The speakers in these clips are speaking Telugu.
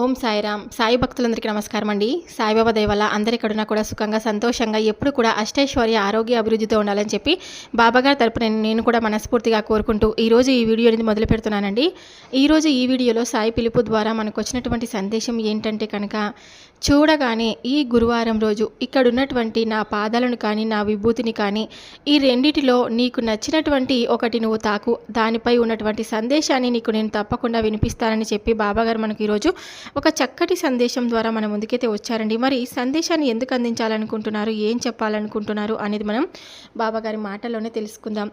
ఓం సాయిరామ్. సాయి భక్తులందరికీ నమస్కారం అండి. సాయిబాబా దేవల్ల అందరి కూడా సుఖంగా సంతోషంగా ఎప్పుడు కూడా అష్టైశ్వర్య ఆరోగ్య అభివృద్ధితో ఉండాలని చెప్పి బాబాగారి తరపున నేను కూడా మనస్ఫూర్తిగా కోరుకుంటూ ఈరోజు ఈ వీడియో అనేది మొదలు పెడుతున్నానండి. ఈరోజు ఈ వీడియోలో సాయి పిలుపు ద్వారా మనకు వచ్చినటువంటి సందేశం ఏంటంటే కనుక చూడగానే ఈ గురువారం రోజు ఇక్కడ ఉన్నటువంటి నా పాదాలను కానీ నా విభూతిని కానీ ఈ రెండిటిలో నీకు నచ్చినటువంటి ఒకటి నువ్వు తాకు. దానిపై ఉన్నటువంటి సందేశాన్ని నీకు నేను తప్పకుండా వినిపిస్తానని చెప్పి బాబాగారు మనకు ఈరోజు ఒక చక్కటి సందేశం ద్వారా మన ముందుకైతే వచ్చారండి. మరి ఈ సందేశాన్ని ఎందుకు అందించాలనుకుంటున్నారు ఏం చెప్పాలనుకుంటున్నారు అనేది మనం బాబాగారి మాటల్లోనే తెలుసుకుందాం.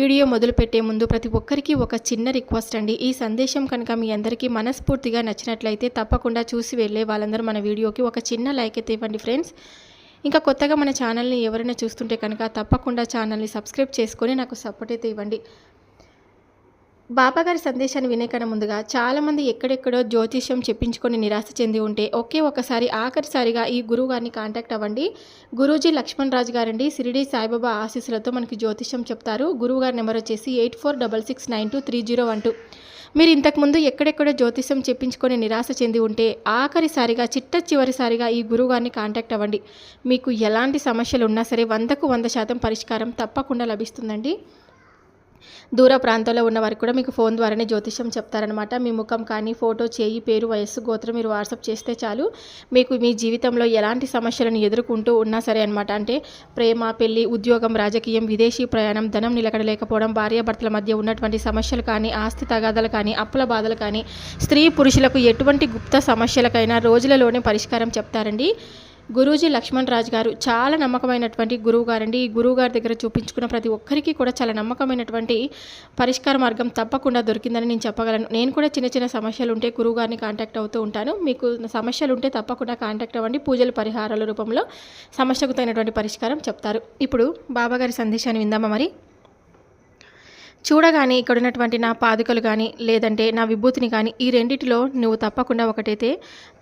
వీడియో మొదలు పెట్టే ముందు ప్రతి ఒక్కరికి ఒక చిన్న రిక్వెస్ట్ అండి. ఈ సందేశం కనుక మీ అందరికీ మనస్ఫూర్తిగా నచ్చినట్లయితే తప్పకుండా చూసి వెళ్ళే వాళ్ళందరూ మన వీడియో వీడియోకి ఒక చిన్న లైక్ అయితే ఇవ్వండి ఫ్రెండ్స్. ఇంకా కొత్తగా మన ఛానల్ని ఎవరైనా చూస్తుంటే కనుక తప్పకుండా ఛానల్ని సబ్స్క్రైబ్ చేసుకొని నాకు సపోర్ట్ అయితే ఇవ్వండి. బాబాగారి సందేశాన్ని వినే కన్నా ముందుగా చాలామంది ఎక్కడెక్కడో జ్యోతిష్యం చెప్పించుకొని నిరాశ చెంది ఉంటే ఒకే ఒకసారి ఆఖరిసారిగా ఈ గురువు గారిని కాంటాక్ట్ అవ్వండి. గురూజీ లక్ష్మణ్ రాజు గారండి. సిరిడి సాయిబాబా ఆశీస్సులతో మనకి జ్యోతిష్యం చెప్తారు. గురువు గారి నెంబర్ వచ్చేసి eight four double six nine two three zero one two. మీరు ఇంతకుముందు ఎక్కడెక్కడో జ్యోతిష్యం చెప్పించుకొని నిరాశ చెంది ఉంటే ఆఖరిసారిగా చిట్ట చివరిసారిగా ఈ గురువుగారిని కాంటాక్ట్ అవ్వండి. మీకు ఎలాంటి సమస్యలు ఉన్నా సరే వందకు వంద శాతం పరిష్కారం తప్పకుండా లభిస్తుందండి. దూర ప్రాంతంలో ఉన్న వారికి కూడా మీకు ఫోన్ ద్వారానే జ్యోతిష్యం చెప్తారనమాట మీ ముఖం కానీ ఫోటో చేయి పేరు వయస్సు గోత్రం మీరు వాట్సాప్ చేస్తే చాలు. మీకు మీ జీవితంలో ఎలాంటి సమస్యలను ఎదుర్కొంటూ ఉన్నా సరే అనమాట అంటే ప్రేమ పెళ్ళి ఉద్యోగం రాజకీయం విదేశీ ప్రయాణం ధనం నిలకడలేకపోవడం భార్యాభర్తల మధ్య ఉన్నటువంటి సమస్యలు కానీ ఆస్తి తగాదాలు కానీ అప్పుల బాధలు కానీ స్త్రీ పురుషులకు ఎటువంటి గుప్త సమస్యలకైనా రోజులలోనే పరిష్కారం చెప్తారండి. గురూజీ లక్ష్మణ్ రాజు గారు చాలా నమ్మకమైనటువంటి గురువు గారండి. ఈ గురువు గారి దగ్గర చూపించుకున్న ప్రతి ఒక్కరికి కూడా చాలా నమ్మకమైనటువంటి పరిష్కార మార్గం తప్పకుండా దొరికిందని నేను చెప్పగలను. నేను కూడా చిన్న చిన్న సమస్యలు ఉంటే గురువు గారిని కాంటాక్ట్ అవుతూ ఉంటాను. మీకు సమస్యలు ఉంటే తప్పకుండా కాంటాక్ట్ అవ్వండి. పూజల పరిహారాల రూపంలో సమస్యకు తగినటువంటి పరిష్కారం చెప్తారు. ఇప్పుడు బాబాగారి సందేశాన్ని విందామా మరి? చూడగానే ఇక్కడ ఉన్నటువంటి నా పాదుకలు కానీ లేదంటే నా విభూతిని కానీ ఈ రెండిటిలో నువ్వు తప్పకుండా ఒకటైతే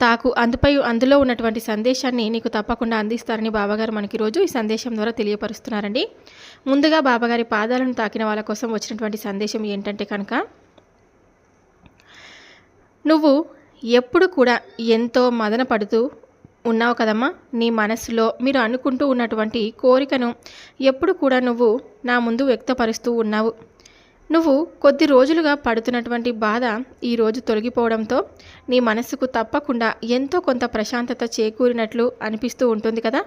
తాకు. అందుపై అందులో ఉన్నటువంటి సందేశాన్ని నీకు తప్పకుండా అందిస్తారని బాబాగారు మనకి రోజు ఈ సందేశం ద్వారా తెలియపరుస్తున్నారండి. ముందుగా బాబాగారి పాదాలను తాకిన వాళ్ళ కోసం వచ్చినటువంటి సందేశం ఏంటంటే కనుక నువ్వు ఎప్పుడు కూడా ఎంతో మదన పడుతూ ఉన్నావు కదమ్మా. నీ మనస్సులో మీరు అనుకుంటూ ఉన్నటువంటి కోరికను ఎప్పుడు కూడా నువ్వు నా ముందు వ్యక్తపరుస్తూ ఉన్నావు. నువ్వు కొద్ది రోజులుగా పడుతున్నటువంటి బాధ ఈరోజు తొలగిపోవడంతో నీ మనస్సుకు తప్పకుండా ఎంతో కొంత ప్రశాంతత చేకూరినట్లు అనిపిస్తూ ఉంటుంది కదా?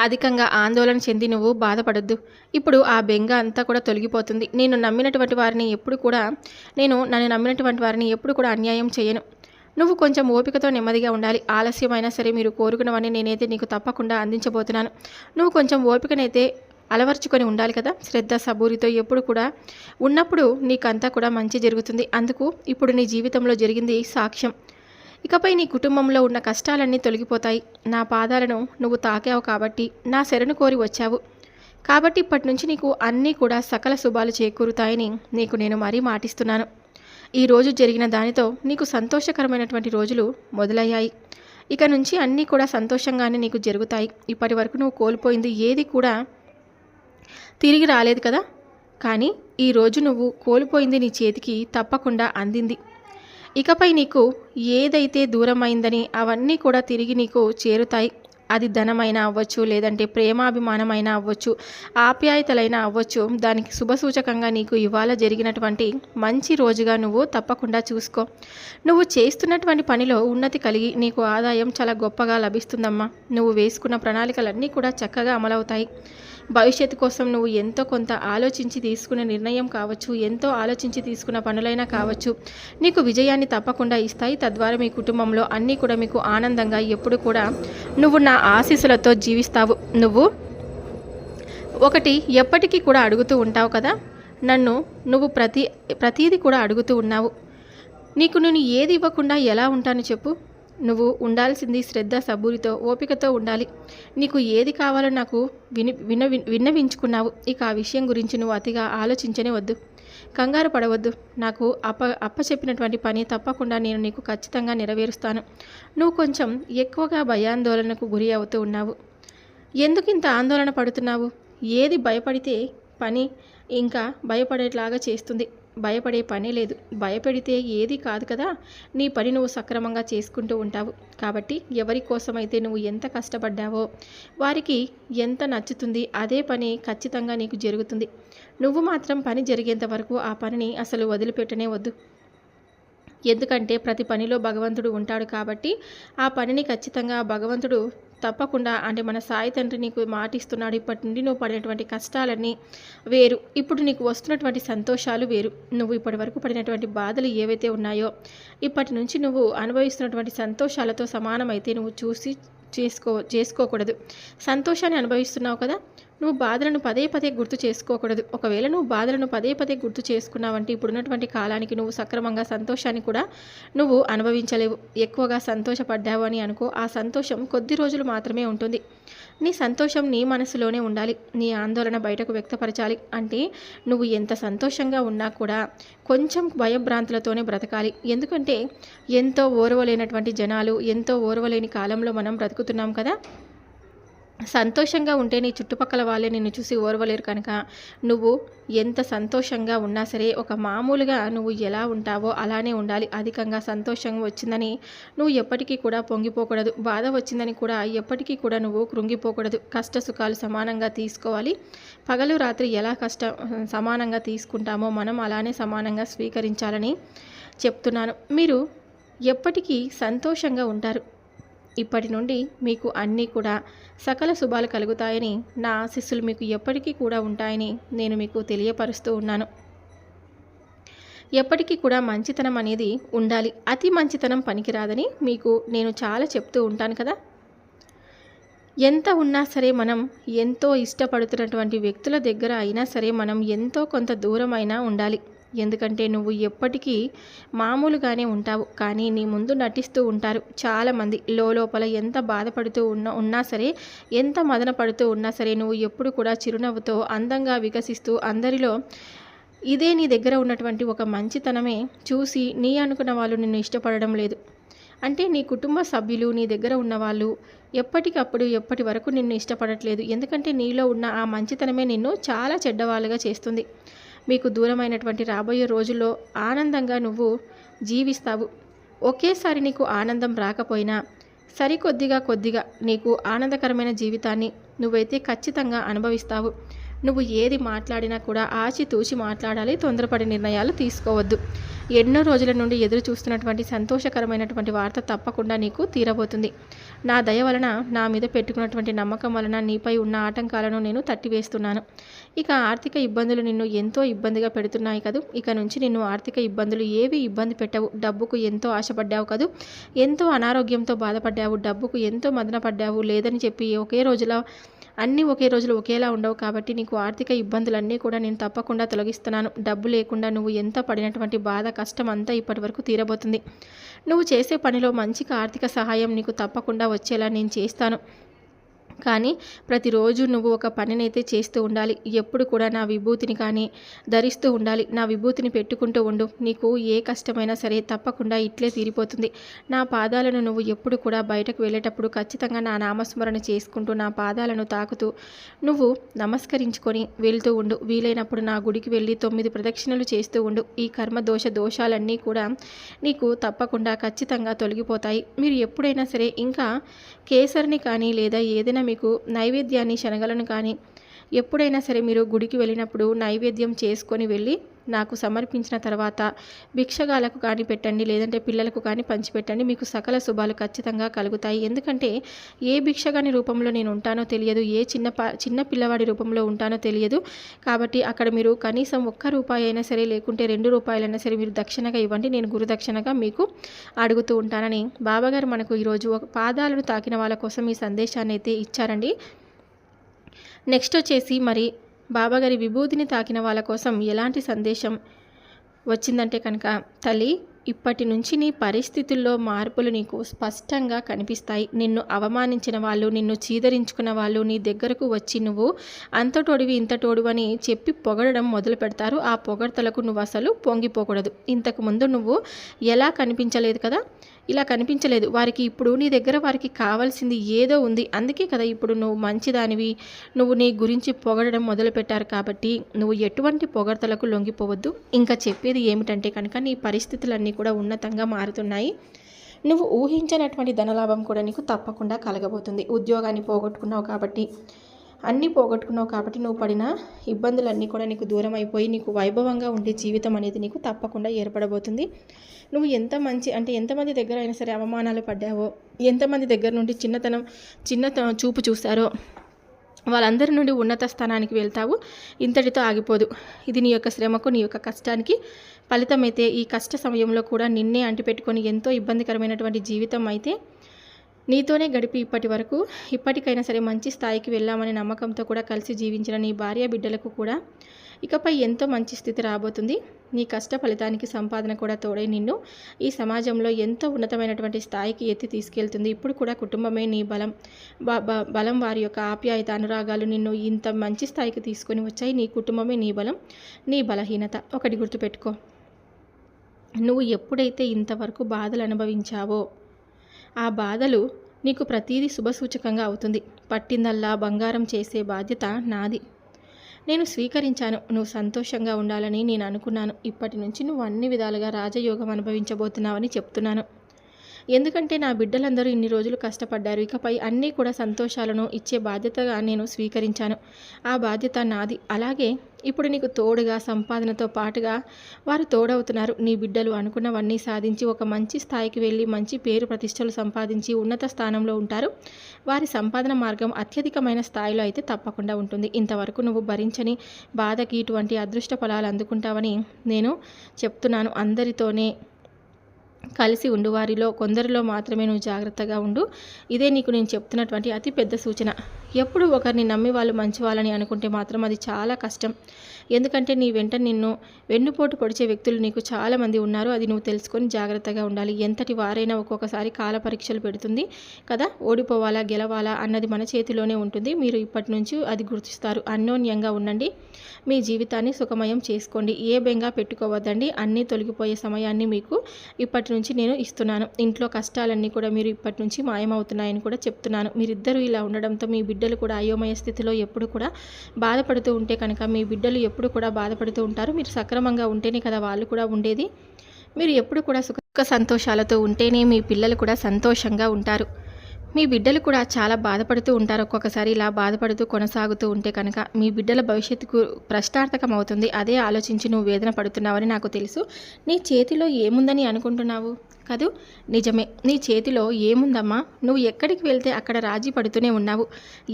అధికంగా ఆందోళన చెంది నువ్వు బాధపడద్దు. ఇప్పుడు ఆ బెంగ అంతా కూడా తొలగిపోతుంది. నేను నమ్మినటువంటి వారిని ఎప్పుడు కూడా నేను నన్ను నమ్మినటువంటి వారిని ఎప్పుడు కూడా అన్యాయం చేయను. నువ్వు కొంచెం ఓపికతో నెమ్మదిగా ఉండాలి. ఆలస్యమైనా సరే మీరు కోరుకునవని నేనైతే నీకు తప్పకుండా అందించబోతున్నాను. నువ్వు కొంచెం ఓపికనైతే అలవర్చుకొని ఉండాలి కదా? శ్రద్ధ సబూరితో ఎప్పుడు కూడా ఉన్నప్పుడు నీకంతా కూడా మంచి జరుగుతుంది. అందుకు ఇప్పుడు నీ జీవితంలో జరిగింది సాక్ష్యం. ఇకపై నీ కుటుంబంలో ఉన్న కష్టాలన్నీ తొలగిపోతాయి. నా పాదాలను నువ్వు తాకావు కాబట్టి నా శరణు కోరి వచ్చావు. కాబట్టి ఇప్పటి నుంచి నీకు అన్నీ కూడా సకల శుభాలు చేకూరుతాయని నీకు నేను మరీ మాటిస్తున్నాను. ఈ రోజు జరిగిన దానితో నీకు సంతోషకరమైనటువంటి రోజులు మొదలయ్యాయి. ఇక నుంచి అన్నీ కూడా సంతోషంగానే నీకు జరుగుతాయి. ఇప్పటి వరకు నువ్వు కోల్పోయింది ఏది కూడా తిరిగి రాలేదు కదా? కానీ ఈరోజు నువ్వు కోల్పోయింది నీ చేతికి తప్పకుండా అందింది. ఇకపై నీకు ఏదైతే దూరమైందని అవన్నీ కూడా తిరిగి నీకు చేరుతాయి. అది ధనమైనా అవ్వచ్చు లేదంటే ప్రేమాభిమానమైనా అవ్వచ్చు ఆప్యాయతలైనా అవ్వచ్చు. దానికి శుభసూచకంగా నీకు ఇవాళ జరిగినటువంటి మంచి రోజుగా నువ్వు తప్పకుండా చూసుకో. నువ్వు చేస్తున్నటువంటి పనిలో ఉన్నతి కలిగి నీకు ఆదాయం చాలా గొప్పగా లభిస్తుందమ్మా. నువ్వు వేసుకున్న ప్రణాళికలన్నీ కూడా చక్కగా అమలవుతాయి. భవిష్యత్తు కోసం నువ్వు ఎంతో కొంత ఆలోచించి తీసుకున్న నిర్ణయం కావచ్చు ఎంతో ఆలోచించి తీసుకున్న పనులైనా కావచ్చు. నీకు విజయాన్ని తప్పకుండా ఇస్తాయి. తద్వారా మీ కుటుంబంలో అన్నీ కూడా మీకు ఆనందంగా ఎప్పుడు కూడా నువ్వు నా ఆశీస్సులతో జీవిస్తావు. నువ్వు ఒకటి ఎప్పటికీ కూడా అడుగుతూ ఉంటావు కదా? నన్ను నువ్వు ప్రతి ప్రతీది కూడా అడుగుతూ ఉన్నావు. నీకు నేను ఏది ఇవ్వకుండా ఎలా ఉంటాను చెప్పు. నువ్వు ఉండాల్సింది శ్రద్ధ సబూరితో ఓపికతో ఉండాలి. నీకు ఏది కావాలో నాకు విని విన విన్నవించుకున్నావు. ఇక ఆ విషయం గురించి నువ్వు అతిగా ఆలోచించనే వద్దు. కంగారు పడవద్దు. నాకు అప్ప అప్ప చెప్పినటువంటి పని తప్పకుండా నేను నీకు ఖచ్చితంగా నెరవేరుస్తాను. నువ్వు కొంచెం ఎక్కువగా భయాందోళనకు గురి అవుతూ ఉన్నావు. ఎందుకు ఇంత ఆందోళన పడుతున్నావు? ఏది భయపడితే పని ఇంకా భయపడేట్లాగా చేస్తుంది. భయపడే పనే లేదు. భయపెడితే ఏది కాదు కదా? నీ పని నువ్వు సక్రమంగా చేసుకుంటూ ఉంటావు. కాబట్టి ఎవరి కోసమైతే నువ్వు ఎంత కష్టపడ్డావో వారికి ఎంత నచ్చుతుంది అదే పని ఖచ్చితంగా నీకు జరుగుతుంది. నువ్వు మాత్రం పని జరిగేంత వరకు ఆ పనిని అసలు వదిలిపెట్టనే వద్దు. ఎందుకంటే ప్రతి పనిలో భగవంతుడు ఉంటాడు కాబట్టి ఆ పనిని ఖచ్చితంగా భగవంతుడు తప్పకుండా అంటే మన సాయి తండ్రి నీకు మాటిస్తున్నాడు. ఇప్పటి నుండి నువ్వు పడినటువంటి కష్టాలన్నీ వేరు. ఇప్పుడు నీకు వస్తున్నటువంటి సంతోషాలు వేరు. నువ్వు ఇప్పటి వరకు పడినటువంటి బాధలు ఏవైతే ఉన్నాయో ఇప్పటి నుంచి నువ్వు అనుభవిస్తున్నటువంటి సంతోషాలతో సమానమైతే నువ్వు చూసి చేసుకో చేసుకోకూడదు. సంతోషాన్ని అనుభవిస్తున్నావు కదా నువ్వు బాధలను పదే పదే గుర్తు చేసుకోకూడదు. ఒకవేళ నువ్వు బాధలను పదే పదే గుర్తు చేసుకున్నావంటే ఇప్పుడున్నటువంటి కాలానికి నువ్వు సక్రమంగా సంతోషాన్ని కూడా నువ్వు అనుభవించలేవు. ఎక్కువగా సంతోషపడ్డావు అని అనుకో. ఆ సంతోషం కొద్ది రోజులు మాత్రమే ఉంటుంది. నీ సంతోషం నీ మనసులోనే ఉండాలి. నీ ఆందోళన బయటకు వ్యక్తపరచాలి. అంటే నువ్వు ఎంత సంతోషంగా ఉన్నా కూడా కొంచెం భయభ్రాంతులతోనే బ్రతకాలి. ఎందుకంటే ఎంతో ఓర్వలేనటువంటి జనాలు ఎంతో ఓర్వలేని కాలంలో మనం బ్రతుకుతున్నాం కదా. సంతోషంగా ఉంటే నీ చుట్టుపక్కల వాళ్ళే నిన్ను చూసి ఓర్వలేరు కనుక నువ్వు ఎంత సంతోషంగా ఉన్నా సరే ఒక మామూలుగా నువ్వు ఎలా ఉంటావో అలానే ఉండాలి. అధికంగా సంతోషంగా వచ్చిందని నువ్వు ఎప్పటికీ కూడా పొంగిపోకూడదు. బాధ వచ్చిందని కూడా ఎప్పటికీ కూడా నువ్వు కృంగిపోకూడదు. కష్ట సుఖాలు సమానంగా తీసుకోవాలి. పగలు రాత్రి ఎలా కష్ట సమానంగా తీసుకుంటామో మనం అలానే సమానంగా స్వీకరించాలని చెప్తున్నాను. మీరు ఎప్పటికీ సంతోషంగా ఉంటారు. ఇప్పటి నుండి మీకు అన్నీ కూడా సకల శుభాలు కలుగుతాయని నా ఆశీస్సులు మీకు ఎప్పటికీ కూడా ఉంటాయని నేను మీకు తెలియపరుస్తూ ఉన్నాను. ఎప్పటికీ కూడా మంచితనం అనేది ఉండాలి. అతి మంచితనం పనికిరాదని మీకు నేను చాలా చెప్తూ ఉంటాను కదా. ఎంత ఉన్నా సరే మనం ఎంతో ఇష్టపడుతున్నటువంటి వ్యక్తుల దగ్గర అయినా సరే మనం ఎంతో కొంత దూరమైనా ఉండాలి. ఎందుకంటే నువ్వు ఎప్పటికీ మామూలుగానే ఉంటావు కానీ నీ ముందు నటిస్తూ ఉంటారు చాలామంది. లోపల ఎంత బాధపడుతూ ఉన్నా ఉన్నా సరే ఎంత మదన పడుతూ ఉన్నా సరే నువ్వు ఎప్పుడు కూడా చిరునవ్వుతో అందంగా వికసిస్తూ అందరిలో ఇదే నీ దగ్గర ఉన్నటువంటి ఒక మంచితనమే చూసి నీ అనుకున్న వాళ్ళు నిన్ను ఇష్టపడడం లేదు. అంటే నీ కుటుంబ సభ్యులు నీ దగ్గర ఉన్నవాళ్ళు ఎప్పటికప్పుడు ఎప్పటి వరకు నిన్ను ఇష్టపడట్లేదు. ఎందుకంటే నీలో ఉన్న ఆ మంచితనమే నిన్ను చాలా చెడ్డవాళ్ళుగా చేస్తుంది. మీకు దూరమైనటువంటి రాబోయే రోజుల్లో ఆనందంగా నువ్వు జీవిస్తావు. ఒకేసారి నీకు ఆనందం రాకపోయినా సరికొద్దిగా కొద్దిగా నీకు ఆనందకరమైన జీవితాన్ని నువ్వైతే ఖచ్చితంగా అనుభవిస్తావు. నువ్వు ఏది మాట్లాడినా కూడా ఆచితూచి మాట్లాడాలి తొందరపడి నిర్ణయాలు తీసుకోవద్దు. ఎన్నో రోజుల నుండి ఎదురు చూస్తున్నటువంటి సంతోషకరమైనటువంటి వార్త తప్పకుండా నీకు తీరబోతుంది. నా దయ వలన నా మీద పెట్టుకున్నటువంటి నమ్మకం వలన నీపై ఉన్న ఆటంకాలను నేను తట్టివేస్తున్నాను. ఇక ఆర్థిక ఇబ్బందులు నిన్ను ఎంతో ఇబ్బందిగా పెడుతున్నాయి కదూ. ఇక నుంచి నిన్ను ఆర్థిక ఇబ్బందులు ఏవి ఇబ్బంది పెట్టవు. డబ్బుకు ఎంతో ఆశపడ్డావు కదూ. ఎంతో అనారోగ్యంతో బాధపడ్డావు. డబ్బుకు ఎంతో మదన పడ్డావు లేదని చెప్పి ఒకే రోజులో అన్నీ ఒకే రోజులు ఒకేలా ఉండవు కాబట్టి నీకు ఆర్థిక ఇబ్బందులన్నీ కూడా నేను తప్పకుండా తొలగిస్తున్నాను. డబ్బు లేకుండా నువ్వు ఎంత పడినటువంటి బాధ కష్టం అంతా ఇప్పటి వరకు తీరబోతుంది. నువ్వు చేసే పనిలో మంచిగా ఆర్థిక సహాయం నీకు తప్పకుండా వచ్చేలా నేను చేస్తాను. కానీ ప్రతిరోజు నువ్వు ఒక పనినైతే చేస్తూ ఉండాలి. ఎప్పుడు కూడా నా విభూతిని కానీ ధరిస్తూ ఉండాలి. నా విభూతిని పెట్టుకుంటూ ఉండు. నీకు ఏ కష్టమైనా సరే తప్పకుండా ఇట్లే తీరిపోతుంది. నా పాదాలను నువ్వు ఎప్పుడు కూడా బయటకు వెళ్ళేటప్పుడు ఖచ్చితంగా నా నామస్మరణ చేసుకుంటూ నా పాదాలను తాకుతూ నువ్వు నమస్కరించుకొని వెళ్తూ ఉండు. వీలైనప్పుడు నా గుడికి వెళ్ళి తొమ్మిది ప్రదక్షిణలు చేస్తూ ఉండు. ఈ కర్మ దోష దోషాలన్నీ కూడా నీకు తప్పకుండా ఖచ్చితంగా తొలగిపోతాయి. మీరు ఎప్పుడైనా సరే ఇంకా కేసరిని కానీ లేదా ఏదైనా మీకు నైవేద్యాన్ని శనగలను కానీ ఎప్పుడైనా సరే మీరు గుడికి వెళ్ళినప్పుడు నైవేద్యం చేసుకొని వెళ్ళి నాకు సమర్పించిన తర్వాత భిక్షగాలకు కానీ పెట్టండి లేదంటే పిల్లలకు కానీ పంచిపెట్టండి. మీకు సకల శుభాలు ఖచ్చితంగా కలుగుతాయి. ఎందుకంటే ఏ భిక్షగాని రూపంలో నేను ఉంటానో తెలియదు ఏ చిన్న చిన్న పిల్లవాడి రూపంలో ఉంటానో తెలియదు. కాబట్టి అక్కడ మీరు కనీసం ఒక్క రూపాయి అయినా సరే లేకుంటే రెండు రూపాయలైనా సరే మీరు దక్షిణగా ఇవ్వండి. నేను గురుదక్షిణగా మీకు అడుగుతూ ఉంటానని బాబాగారు మనకు ఈరోజు ఒక పాదాలను తాకిన వాళ్ళ కోసం ఈ సందేశాన్ని అయితే ఇచ్చారండి. నెక్స్ట్ వచ్చేసి మరి బాబాగారి విభూతిని తాకిన వాళ్ళ కోసం ఎలాంటి సందేశం వచ్చిందంటే కనుక తల్లి ఇప్పటి నుంచి నీ పరిస్థితుల్లో మార్పులు నీకు స్పష్టంగా కనిపిస్తాయి. నిన్ను అవమానించిన వాళ్ళు నిన్ను చీదరించుకున్న వాళ్ళు నీ దగ్గరకు వచ్చి నువ్వు అంతటోడివి ఇంతటోడు అని చెప్పి పొగడడం మొదలు పెడతారు. ఆ పొగడతలకు నువ్వు అసలు పొంగిపోకూడదు. ఇంతకు ముందు నువ్వు ఎలా కనిపించలేదు కదా? ఇలా కనిపించలేదు. వారికి ఇప్పుడు నీ దగ్గర వారికి కావాల్సింది ఏదో ఉంది. అందుకే కదా ఇప్పుడు నువ్వు మంచిదానివి. నువ్వు నీ గురించి పొగడడం మొదలుపెట్టారు కాబట్టి నువ్వు ఎటువంటి పొగడతలకు లొంగిపోవద్దు. ఇంకా చెప్పేది ఏమిటంటే కనుక నీ పరిస్థితులన్నీ కూడా ఉన్నతంగా మారుతున్నాయి. నువ్వు ఊహించినటువంటి ధనలాభం కూడా నీకు తప్పకుండా కలగబోతుంది. ఉద్యోగాన్ని పోగొట్టుకున్నావు కాబట్టి అన్నీ పోగొట్టుకున్నావు కాబట్టి నువ్వు పడిన ఇబ్బందులన్నీ కూడా నీకు దూరం అయిపోయి నీకు వైభవంగా ఉండే జీవితం అనేది నీకు తప్పకుండా ఏర్పడబోతుంది. నువ్వు ఎంత మంచి అంటే ఎంతమంది దగ్గర అయినా సరే అవమానాలు పడ్డావో ఎంతమంది దగ్గర నుండి చిన్నతనం చిన్న చూపు చూస్తారో వాళ్ళందరి నుండి ఉన్నత స్థానానికి వెళ్తావు ఇంతటితో ఆగిపోదు. ఇది నీ యొక్క శ్రమకు నీ యొక్క కష్టానికి ఫలితమైతే ఈ కష్ట సమయంలో కూడా నిన్నే అంటిపెట్టుకొని ఎంతో ఇబ్బందికరమైనటువంటి జీవితం అయితే నీతోనే గడిపి ఇప్పటి వరకు. ఇప్పటికైనా సరే మంచి స్థాయికి వెళ్ళామనే నమ్మకంతో కూడా కలిసి జీవించిన నీ భార్య బిడ్డలకు కూడా ఇకపై ఎంతో మంచి స్థితి రాబోతుంది. నీ కష్ట ఫలితానికి సంపాదన కూడా తోడై నిన్ను ఈ సమాజంలో ఎంతో ఉన్నతమైనటువంటి స్థాయికి ఎత్తి తీసుకెళ్తుంది. ఇప్పుడు కూడా కుటుంబమే నీ బలం. బలం వారి యొక్క ఆప్యాయత అనురాగాలు నిన్ను ఇంత మంచి స్థాయికి తీసుకొని వచ్చాయి. నీ కుటుంబమే నీ బలం నీ బలహీనత. ఒకటి గుర్తుపెట్టుకో. నువ్వు ఎప్పుడైతే ఇంతవరకు బాధలు అనుభవించావో ఆ బాధలు నీకు ప్రతీది శుభసూచకంగా అవుతుంది. పట్టిందల్లా బంగారం చేసే బాధ్యత నాది. నేను స్వీకరించాను. నువ్వు సంతోషంగా ఉండాలని నేను అనుకున్నాను. ఇప్పటి నుంచి నువ్వు అన్ని విధాలుగా రాజయోగం అనుభవించబోతున్నావని చెప్తున్నాను. ఎందుకంటే నా బిడ్డలందరూ ఇన్ని రోజులు కష్టపడ్డారు. ఇకపై అన్నీ కూడా సంతోషాలను ఇచ్చే బాధ్యతగా నేను స్వీకరించాను. ఆ బాధ్యత నాది. అలాగే ఇప్పుడు నీకు తోడుగా సంపాదనతో పాటుగా వారు తోడవుతున్నారు. నీ బిడ్డలు అనుకున్నవన్నీ సాధించి ఒక మంచి స్థాయికి వెళ్ళి మంచి పేరు ప్రతిష్టలు సంపాదించి ఉన్నత స్థానంలో ఉంటారు. వారి సంపాదన మార్గం అత్యధికమైన స్థాయిలో అయితే తప్పకుండా ఉంటుంది. ఇంతవరకు నువ్వు భరించని బాధకి ఇటువంటి అదృష్ట ఫలాలు అందుకుంటావని నేను చెప్తున్నాను. అందరితోనే కలిసి ఉండువారిలో కొందరిలో మాత్రమే నువ్వు జాగ్రత్తగా ఉండు. ఇదే నీకు నేను చెప్తున్నటువంటి అతి పెద్ద సూచన. ఎప్పుడు ఒకరిని నమ్మి వాళ్ళు మంచి వాళ్ళని అనుకుంటే మాత్రం అది చాలా కష్టం. ఎందుకంటే నీ వెంట నిన్ను వెన్నుపోటు పొడిచే వ్యక్తులు నీకు చాలామంది ఉన్నారు. అది నువ్వు తెలుసుకొని జాగ్రత్తగా ఉండాలి. ఎంతటి వారైనా ఒక్కొక్కసారి కాల పరీక్షలు పెడుతుంది కదా? ఓడిపోవాలా గెలవాలా అన్నది మన చేతిలోనే ఉంటుంది. మీరు ఇప్పటి నుంచి అది గుర్తిస్తారు. అన్యోన్యంగా ఉండండి. మీ జీవితాన్ని సుఖమయం చేసుకోండి. ఏ బెంగా పెట్టుకోవద్దండి. అన్నీ తొలగిపోయే సమయాన్ని మీకు ఇప్పటి నుంచి నేను ఇస్తున్నాను. ఇంట్లో కష్టాలన్నీ కూడా మీరు ఇప్పటి నుంచి మాయమవుతున్నాయని కూడా చెప్తున్నాను. మీరిద్దరూ ఇలా ఉండడంతో మీ బిడ్డలు కూడా అయోమయ స్థితిలో ఎప్పుడు కూడా బాధపడుతూ ఉంటే కనుక మీ బిడ్డలు ఎప్పుడు కూడా బాధపడుతూ ఉంటారు. మీరు సక్రమంగా ఉంటేనే కదా వాళ్ళు కూడా ఉండేది. మీరు ఎప్పుడు కూడా సుఖ సంతోషాలతో ఉంటేనే మీ పిల్లలు కూడా సంతోషంగా ఉంటారు. మీ బిడ్డలు కూడా చాలా బాధపడుతూ ఉంటారు. ఒక్కొక్కసారి ఇలా బాధపడుతూ కొనసాగుతూ ఉంటే కనుక మీ బిడ్డల భవిష్యత్తుకు ప్రశ్నార్థకం అవుతుంది. అదే ఆలోచించి నువ్వు వేదన పడుతున్నావని నాకు తెలుసు. నీ చేతిలో ఏముందని అనుకుంటున్నావు? కదూ? నిజమే. నీ చేతిలో ఏముందమ్మా? నువ్వు ఎక్కడికి వెళ్తే అక్కడ రాజీ పడుతూనే ఉన్నావు.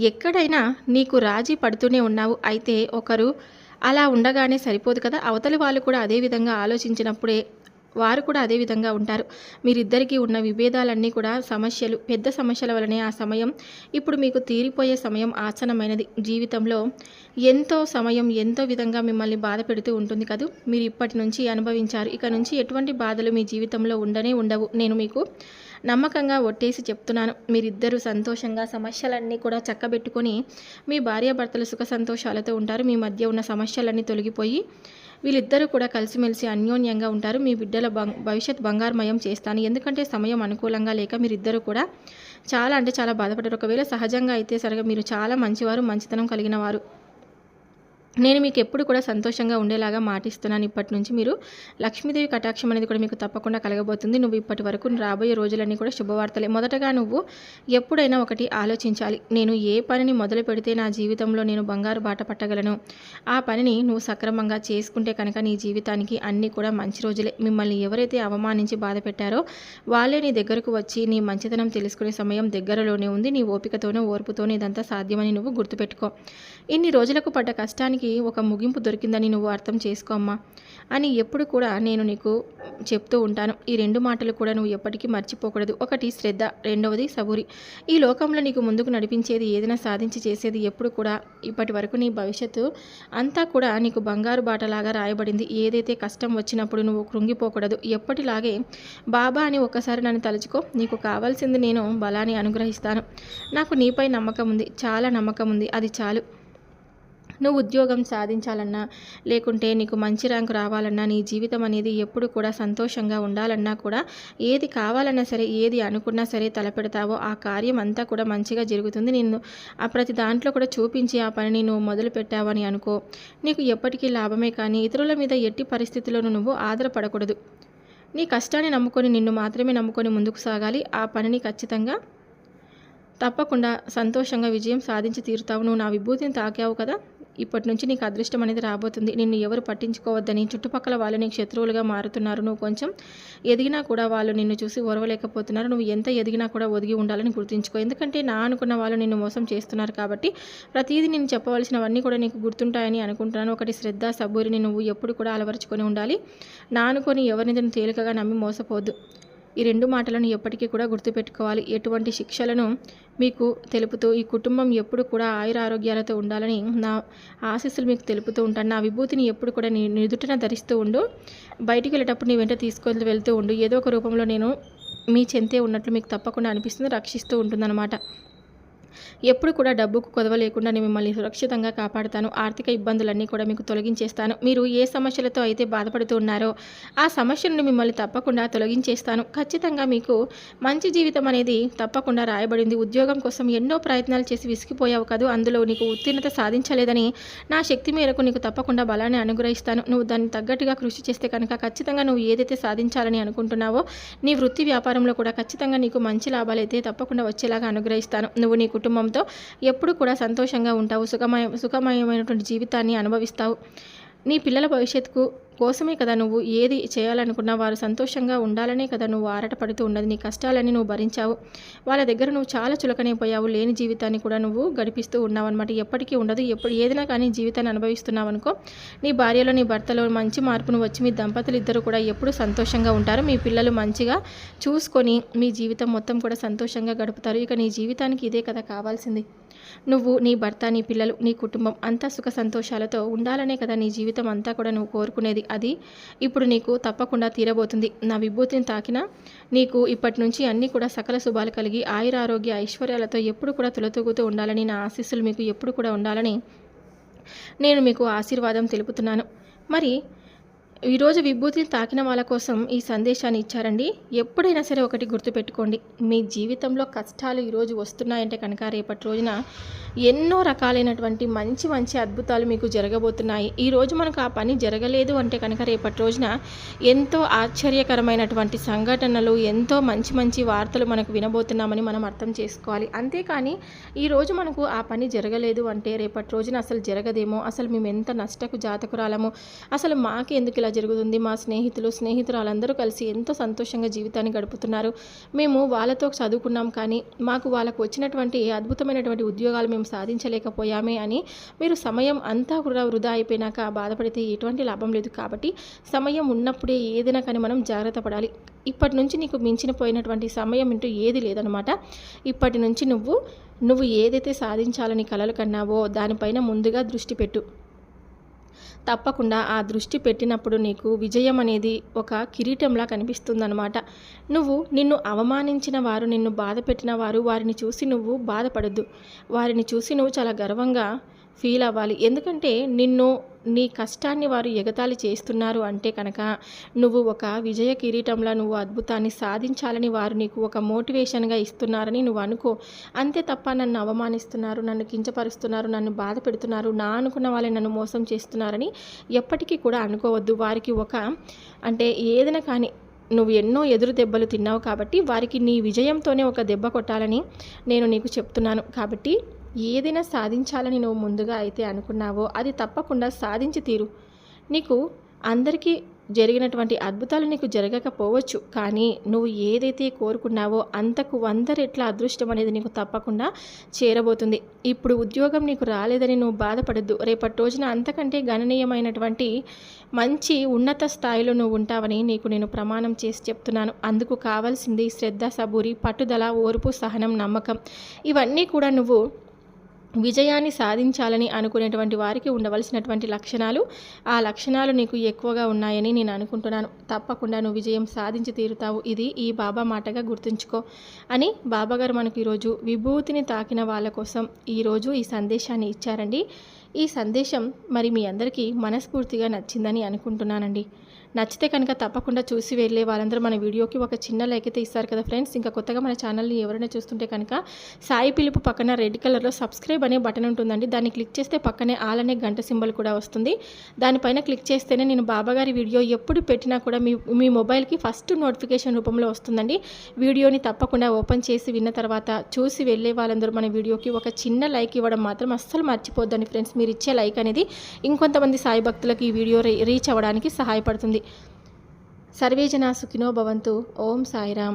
ఎక్కడైనా నీకు రాజీ పడుతూనే ఉన్నావు. అయితే ఒకరు అలా ఉండగానే సరిపోదు కదా. అవతలి వాళ్ళు కూడా అదే విధంగా ఆలోచించినప్పుడే వారు కూడా అదే విధంగా ఉంటారు. మీరిద్దరికీ ఉన్న విభేదాలన్నీ కూడా సమస్యలు పెద్ద సమస్యల వలనే ఆ సమయం ఇప్పుడు మీకు తీరిపోయే సమయం ఆసనమైనది జీవితంలో ఎంతో సమయం ఎంతో విధంగా మిమ్మల్ని బాధ పెడుతూ ఉంటుంది కదూ. మీరు ఇప్పటి నుంచి అనుభవించారు. ఇక నుంచి ఎటువంటి బాధలు మీ జీవితంలో ఉండనే ఉండవు. నేను మీకు నమ్మకంగా ఒట్టేసి చెప్తున్నాను. మీరిద్దరూ సంతోషంగా సమస్యలన్నీ కూడా చక్కబెట్టుకొని మీ భార్యాభర్తలు సుఖ సంతోషాలతో ఉంటారు. మీ మధ్య ఉన్న సమస్యలన్నీ తొలగిపోయి వీళ్ళిద్దరూ కూడా కలిసిమెలిసి అన్యోన్యంగా ఉంటారు. మీ బిడ్డల భవిష్యత్ బంగారుమయం చేస్తాను. ఎందుకంటే సమయం అనుకూలంగా లేక మీరిద్దరూ కూడా చాలా అంటే చాలా బాధపడ్డారు ఒకవేళ సహజంగా అయితే సరిగా మీరు చాలా మంచివారు మంచితనం కలిగిన వారు. నేను మీకు ఎప్పుడు కూడా సంతోషంగా ఉండేలాగా మాటిస్తున్నాను. ఇప్పటి నుంచి మీరు లక్ష్మీదేవి కటాక్షం అనేది కూడా మీకు తప్పకుండా కలగబోతుంది. నువ్వు ఇప్పటి వరకు రాబోయే రోజులన్నీ కూడా శుభవార్తలే. మొదటగా నువ్వు ఎప్పుడైనా ఒకటి ఆలోచించాలి. నేను ఏ పనిని మొదలు పెడితే నా జీవితంలో నేను బంగారు బాట పట్టగలను? ఆ పనిని నువ్వు సక్రమంగా చేసుకుంటే కనుక నీ జీవితానికి అన్నీ కూడా మంచి రోజులే. మిమ్మల్ని ఎవరైతే అవమానించి బాధ పెట్టారో వాళ్ళే నీ దగ్గరకు వచ్చి నీ మంచితనం తెలుసుకునే సమయం దగ్గరలోనే ఉంది. నీ ఓపికతోనూ ఓర్పుతోనే ఇదంతా సాధ్యమని నువ్వు గుర్తుపెట్టుకో. ఇన్ని రోజులకు పడ్డ కష్టానికి జీవితానికి ఒక ముగింపు దొరికిందని నువ్వు అర్థం చేసుకోమ్మా అని ఎప్పుడు కూడా నేను నీకు చెప్తూ ఉంటాను. ఈ రెండు మాటలు కూడా నువ్వు ఎప్పటికీ మర్చిపోకూడదు. ఒకటి శ్రద్ధ రెండవది సబూరి. ఈ లోకంలో నీకు ముందుకు నడిపించేది ఏదైనా సాధించి చేసేది ఎప్పుడు కూడా ఇప్పటి వరకు నీ భవిష్యత్తు అంతా కూడా నీకు బంగారు బాటలాగా రాయబడింది. ఏదైతే కష్టం వచ్చినప్పుడు నువ్వు కృంగిపోకూడదు. ఎప్పటిలాగే బాబా అని ఒక్కసారి నన్ను తలుచుకో. నీకు కావాల్సింది నేను బలాన్ని అనుగ్రహిస్తాను. నాకు నీపై నమ్మకం ఉంది. చాలా నమ్మకం ఉంది. అది చాలు. నువ్వు ఉద్యోగం సాధించాలన్నా లేకుంటే నీకు మంచి ర్యాంకు రావాలన్నా నీ జీవితం అనేది ఎప్పుడు కూడా సంతోషంగా ఉండాలన్నా కూడా ఏది కావాలన్నా సరే ఏది అనుకున్నా సరే తలపెడతావో ఆ కార్యం అంతా కూడా మంచిగా జరుగుతుంది. నిన్ను ఆ ప్రతి దాంట్లో కూడా చూపించి ఆ పనిని నువ్వు మొదలు పెట్టావని అనుకో. నీకు ఎప్పటికీ లాభమే కానీ ఇతరుల మీద ఎట్టి పరిస్థితుల్లోనూ నువ్వు ఆధారపడకూడదు. నీ కష్టాన్ని నమ్ముకొని నిన్ను మాత్రమే నమ్ముకొని ముందుకు సాగాలి. ఆ పనిని ఖచ్చితంగా తప్పకుండా సంతోషంగా విజయం సాధించి తీరుతావు. నువ్వు నా విభూతిని తాకావు కదా? ఇప్పటి నుంచి నీకు అదృష్టం అనేది రాబోతుంది. నిన్ను ఎవరు పట్టించుకోవద్దని చుట్టుపక్కల వాళ్ళు నీకు శత్రువులుగా మారుతున్నారు. నువ్వు కొంచెం ఎదిగినా కూడా వాళ్ళు నిన్ను చూసి ఓర్వలేకపోతున్నారు నువ్వు ఎంత ఎదిగినా కూడా ఒదిగి ఉండాలని గుర్తుంచుకో. ఎందుకంటే నా అనుకున్న వాళ్ళు నిన్ను మోసం చేస్తున్నారు కాబట్టి ప్రతిదీ నేను చెప్పవలసినవన్నీ కూడా నీకు గుర్తుంటాయని అనుకుంటున్నాను. ఒకటి శ్రద్ధ సబ్బూరిని నువ్వు ఎప్పుడు కూడా అలవరుచుకొని ఉండాలి. నా అనుకొని ఎవరిని తేలికగా నమ్మి మోసపోద్దు. ఈ రెండు మాటలను ఎప్పటికీ కూడా గుర్తుపెట్టుకోవాలి. ఎటువంటి శిక్షలను మీకు తెలుపుతూ ఈ కుటుంబం ఎప్పుడు కూడా ఆయుర ఆరోగ్యాలతో ఉండాలని నా ఆశీస్సులు మీకు తెలుపుతూ ఉంటాను. నా విభూతిని ఎప్పుడు కూడా నీ నిదుటన ధరిస్తూ ఉండు. బయటికి వెళ్ళేటప్పుడు నీ వెంట తీసుకొని వెళ్తూ ఉండు. ఏదో ఒక రూపంలో నేను మీ చెంతే ఉన్నట్లు మీకు తప్పకుండా అనిపిస్తుంది రక్షిస్తూ ఉంటుందన్నమాట. ఎప్పుడు కూడా డబ్బుకు కొదవ లేకుండా నేను మిమ్మల్ని సురక్షితంగా కాపాడుతాను. ఆర్థిక ఇబ్బందులన్నీ కూడా మీకు తొలగించేస్తాను. మీరు ఏ సమస్యలతో అయితే బాధపడుతూ ఉన్నారో ఆ సమస్యలను మిమ్మల్ని తప్పకుండా తొలగించేస్తాను. ఖచ్చితంగా మీకు మంచి జీవితం అనేది తప్పకుండా రాయబడింది. ఉద్యోగం కోసం ఎన్నో ప్రయత్నాలు చేసి విసిగిపోయావు కాదు. అందులో నీకు ఉత్తీర్ణత సాధించలేదని నా శక్తి మేరకు నీకు తప్పకుండా బలాన్ని అనుగ్రహిస్తాను. నువ్వు దాన్ని తగ్గట్టుగా కృషి చేస్తే కనుక ఖచ్చితంగా నువ్వు ఏదైతే సాధించాలని అనుకుంటున్నావో నీ వృత్తి వ్యాపారంలో కూడా ఖచ్చితంగా నీకు మంచి లాభాలు అయితే తప్పకుండా వచ్చేలాగా అనుగ్రహిస్తాను. నువ్వు నీ కుటుంబంతో ఎప్పుడు కూడా సంతోషంగా ఉంటావు. సుఖమయ సుఖమయమైనటువంటి జీవితాన్ని అనుభవిస్తావు. నీ పిల్లల భవిష్యత్తుకు కోసమే కదా నువ్వు ఏది చేయాలనుకున్నా వారు సంతోషంగా ఉండాలనే కదా నువ్వు ఆరాటపడుతూ ఉన్నది. నీ కష్టాలని నువ్వు భరించావు. వాళ్ళ దగ్గర నువ్వు చాలా చులకనైపోయావు లేని జీవితాన్ని కూడా నువ్వు గడిపిస్తూ ఉన్నావు అనమాట ఎప్పటికీ ఉండదు. ఎప్పుడు ఏదైనా కానీ జీవితాన్ని అనుభవిస్తున్నావు అనుకో నీ భార్యలో నీ భర్తలో మంచి మార్పును వచ్చి మీ దంపతులు ఇద్దరు కూడా ఎప్పుడు సంతోషంగా ఉంటారు. మీ పిల్లలు మంచిగా చూసుకొని మీ జీవితం మొత్తం కూడా సంతోషంగా గడుపుతారు. ఇక నీ జీవితానికి ఇదే కదా కావాల్సింది. నువ్వు నీ భర్త నీ పిల్లలు నీ కుటుంబం అంతా సుఖ సంతోషాలతో ఉండాలనే కదా నీ జీవితం అంతా కూడా నువ్వు కోరుకునేది. అది ఇప్పుడు నీకు తప్పకుండా తీరబోతుంది. నా విభూతిని తాకిన నీకు ఇప్పటి నుంచి అన్నీ కూడా సకల శుభాలు కలిగి ఆయుర ఆరోగ్య ఐశ్వర్యాలతో ఎప్పుడు కూడా తులతూగుతూ ఉండాలని నా ఆశీస్సులు మీకు ఎప్పుడు కూడా ఉండాలని నేను మీకు ఆశీర్వాదం తెలుపుతున్నాను. మరి ఈరోజు విభూతిని తాకిన వాళ్ళ కోసం ఈ సందేశాన్ని ఇచ్చారండి. ఎప్పుడైనా సరే ఒకటి గుర్తుపెట్టుకోండి. మీ జీవితంలో కష్టాలు ఈరోజు వస్తున్నాయంటే కనుక రేపటి రోజున ఎన్నో రకాలైనటువంటి మంచి మంచి అద్భుతాలు మీకు జరగబోతున్నాయి. ఈరోజు మనకు ఆ పని జరగలేదు అంటే కనుక రేపటి రోజున ఎంతో ఆశ్చర్యకరమైనటువంటి సంఘటనలు ఎంతో మంచి మంచి వార్తలు మనకు వినబోతున్నామని మనం అర్థం చేసుకోవాలి. అంతేకాని ఈరోజు మనకు ఆ పని జరగలేదు అంటే రేపటి రోజున అసలు జరగదేమో? అసలు మేము ఎంత నష్టకు జాతకురాలము? అసలు మాకు ఎందుకు ఇలా జరుగుతుంది? మా స్నేహితులు స్నేహితురాలందరూ కలిసి ఎంతో సంతోషంగా జీవితాన్ని గడుపుతున్నారు? మేము వాళ్ళతో చదువుకున్నాం కానీ మాకు వాళ్ళకు వచ్చినటువంటి అద్భుతమైనటువంటి ఉద్యోగాలు మేము సాధించలేకపోయామే అని మీరు సమయం అంతా కూడా వృధా అయిపోయినాక బాధపడితే ఎటువంటి లాభం లేదు కాబట్టి సమయం ఉన్నప్పుడే ఏదైనా కానీ మనం జాగ్రత్త పడాలి. ఇప్పటి నుంచి నీకు మించిన పోయినటువంటి సమయం అంటూ ఏది లేదనమాట ఇప్పటి నుంచి నువ్వు నువ్వు ఏదైతే సాధించాలని కలలు కన్నావో దానిపైన ముందుగా దృష్టి పెట్టు. తప్పకుండా ఆ దృష్టి పెట్టినప్పుడు నీకు విజయం అనేది ఒక కిరీటంలా కనిపిస్తుందన్నమాట. నువ్వు నిన్ను అవమానించిన వారు నిన్ను బాధ పెట్టిన వారు వారిని చూసి నువ్వు బాధపడద్దు. వారిని చూసి నువ్వు చాలా గర్వంగా ఫీల్ అవ్వాలి. ఎందుకంటే నిన్ను నీ కష్టాన్ని వారు ఎగతాళి చేస్తున్నారు అంటే కనుక నువ్వు ఒక విజయ కిరీటంలో నువ్వు అద్భుతాన్ని సాధించాలని వారు నీకు ఒక మోటివేషన్గా ఇస్తున్నారని నువ్వు అనుకో. అంతే తప్ప నన్ను అవమానిస్తున్నారు నన్ను కించపరుస్తున్నారు నన్ను బాధ పెడుతున్నారు నా అనుకున్న వాళ్ళని నన్ను మోసం చేస్తున్నారని ఎప్పటికీ కూడా అనుకోవద్దు. వారికి ఒక అంటే ఏదైనా కానీ నువ్వు ఎన్నో ఎదురు దెబ్బలు తిన్నావు కాబట్టి వారికి నీ విజయంతోనే ఒక దెబ్బ కొట్టాలని నేను నీకు చెప్తున్నాను. కాబట్టి ఏదైనా సాధించాలని నువ్వు ముందుగా అయితే అనుకున్నావో అది తప్పకుండా సాధించి తీరు. నీకు అందరికీ జరిగినటువంటి అద్భుతాలు నీకు జరగకపోవచ్చు కానీ నువ్వు ఏదైతే కోరుకున్నావో అంతకు వంద రెట్ల అదృష్టం అనేది నీకు తప్పకుండా చేరబోతుంది. ఇప్పుడు ఉద్యోగం నీకు రాలేదని నువ్వు బాధపడద్దు. రేపటి రోజున అంతకంటే గణనీయమైనటువంటి మంచి ఉన్నత స్థాయిలో నువ్వు ఉంటావని నీకు నేను ప్రమాణం చేసి చెప్తున్నాను. అందుకు కావాల్సింది శ్రద్ధ సబూరి పట్టుదల ఓర్పు సహనం నమ్మకం. ఇవన్నీ కూడా నువ్వు విజయాన్ని సాధించాలని అనుకునేటువంటి వారికి ఉండవలసినటువంటి లక్షణాలు ఆ లక్షణాలు నీకు ఎక్కువగా ఉన్నాయని నేను అనుకుంటున్నాను. తప్పకుండా నువ్వు విజయం సాధించి తీరుతావు. ఇది ఈ బాబా మాటగా గుర్తుంచుకో అని బాబాగారు మనకు ఈరోజు విభూతిని తాకిన వాళ్ళ కోసం ఈరోజు ఈ సందేశాన్ని ఇచ్చారండి. ఈ సందేశం మరి మీ అందరికీ మనస్ఫూర్తిగా నచ్చిందని అనుకుంటున్నానండి. నచ్చితే కనుక తప్పకుండా చూసి వెళ్ళే వాళ్ళందరూ మన వీడియోకి ఒక చిన్న లైక్ అయితే ఇస్తారు కదా ఫ్రెండ్స్. ఇంకా కొత్తగా మన ఛానల్ని ఎవరైనా చూస్తుంటే కనుక సాయి పిలుపు పక్కన రెడ్ కలర్లో సబ్స్క్రైబ్ అనే బటన్ ఉంటుందండి. దాన్ని క్లిక్ చేస్తే పక్కనే ఆల్ అనే గంట సింబల్ కూడా వస్తుంది. దానిపైన క్లిక్ చేస్తేనే నేను బాబాగారి వీడియో ఎప్పుడు పెట్టినా కూడా మీ మీ మొబైల్కి ఫస్ట్ నోటిఫికేషన్ రూపంలో వస్తుందండి. వీడియోని తప్పకుండా ఓపెన్ చేసి విన్న తర్వాత చూసి వెళ్ళే వాళ్ళందరూ మన వీడియోకి ఒక చిన్న లైక్ ఇవ్వడం మాత్రం అస్సలు మర్చిపోద్దండి ఫ్రెండ్స్. మీరు ఇచ్చే లైక్ అనేది ఇంకొంతమంది సాయి భక్తులకు ఈ వీడియో రీచ్ అవ్వడానికి సహాయపడుతుంది. సర్వేజన సుఖినో భవంతు. ఓం సాయిరామ్.